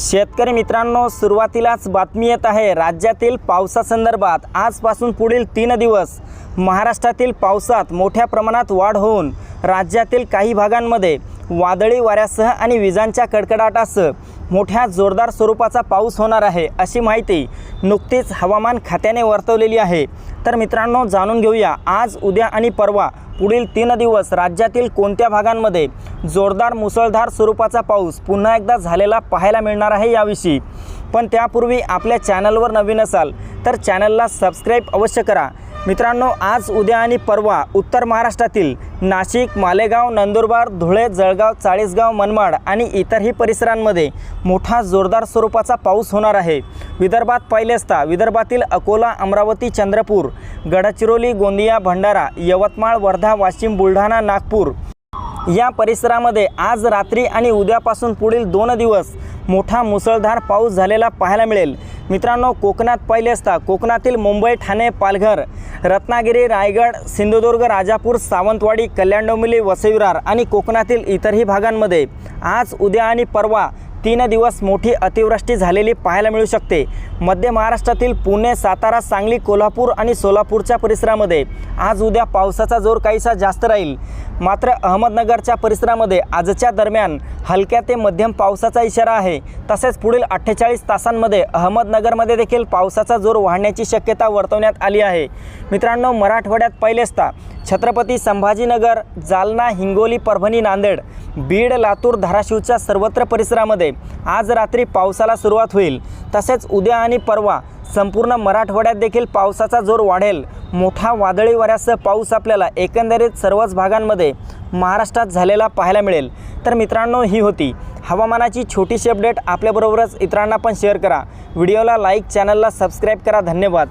शेतकरी मित्रांनो सुरुवातीलाच बातमी येत आहे. राज्यातील पावसासंदर्भात आजपासून पुढील तीन दिवस महाराष्ट्रातील पावसात मोठ्या प्रमाणात वाढ होऊन राज्यातील काही भागांमध्ये वादळी वाऱ्यासह आणि विजांच्या कडकडाटासह मोठ्या जोरदार स्वरूपाचा पाऊस होणार आहे अशी माहिती नुकतीच हवामान खात्याने वर्तवलेली आहे. तर मित्रांनो जाणून घेऊया. आज उद्या आणि परवा पुढील तीन दिवस राज्यातील कोणत्या भागांमध्ये जोरदार मुसळधार स्वरूपाचा पाऊस पुन्हा एकदा झालेला पाहायला मिळणार आहे याविषयी? पण त्यापूर्वी आपल्या चॅनलवर नवीन असाल तर चॅनलला सबस्क्राईब अवश्य करा. मित्रांनो आज उद्या आणि परवा उत्तर महाराष्ट्रातील नाशिक मालेगाव नंदुरबार धुळे जळगाव चाळीसगाव मनमाड आणि इतरही परिसरांमध्ये मोठा जोरदार स्वरूपाचा पाऊस होणार आहे. विदर्भात पहिले असता विदर्भातील अकोला अमरावती चंद्रपूर गडचिरोली गोंदिया भंडारा यवतमाळ वर्धा वाशिम बुलढाणा नागपूर या परिसरामध्ये आज रात्री आणि उद्यापासून पुढील दोन दिवस मोठा मुसळधार पाऊस झालेला पाहायला मिळेल. मित्रांनो कोकणात पाहिले असता कोकणातील मुंबई ठाणे पालघर रत्नागिरी रायगड सिंधुदुर्ग राजापूर सावंतवाडी कल्याण डोंबिवली वसईविरार आणि कोकणातील इतरही भागांमध्ये आज उद्या आणि परवा तीन दिवस मोठी अतिवृष्टी झालेली पाहायला मिळू शकते. मध्य महाराष्ट्रातील पुणे सातारा सांगली कोल्हापूर आणि सोलापूरच्या परिसरामध्ये आज उद्या पावसाचा जोर काहीसा जास्त राहील. मात्र अहमदनगरच्या परिसरामध्ये आजच्या दरम्यान हलक्या ते मध्यम पावसाचा इशारा आहे. तसेच पुढील अठ्ठेचाळीस तासांमध्ये अहमदनगरमध्ये देखील पावसाचा जोर वाढण्याची शक्यता वर्तवण्यात आली आहे. मित्रांनो मराठवाड्यात पहिले असता छत्रपती संभाजीनगर जालना हिंगोली परभणी नांदेड बीड लातूर धाराशिवच्या सर्वत्र परिसरामध्ये आज रात्री पावसाला सुरुवात होईल. तसेच उद्या आणि परवा संपूर्ण मराठवाड्यात देखील पावसाचा जोर वाढेल. मोठा वादळी वाऱ्यासह पाऊस आपल्याला एकंदरीत सर्वच भागांमध्ये महाराष्ट्रात झालेला पाहायला मिळेल. तर मित्रांनो ही होती हवामानाची छोटीशी अपडेट. आपल्याबरोबरच इतरांना पण शेअर करा. व्हिडिओला लाईक चॅनलला सबस्क्राईब करा. धन्यवाद.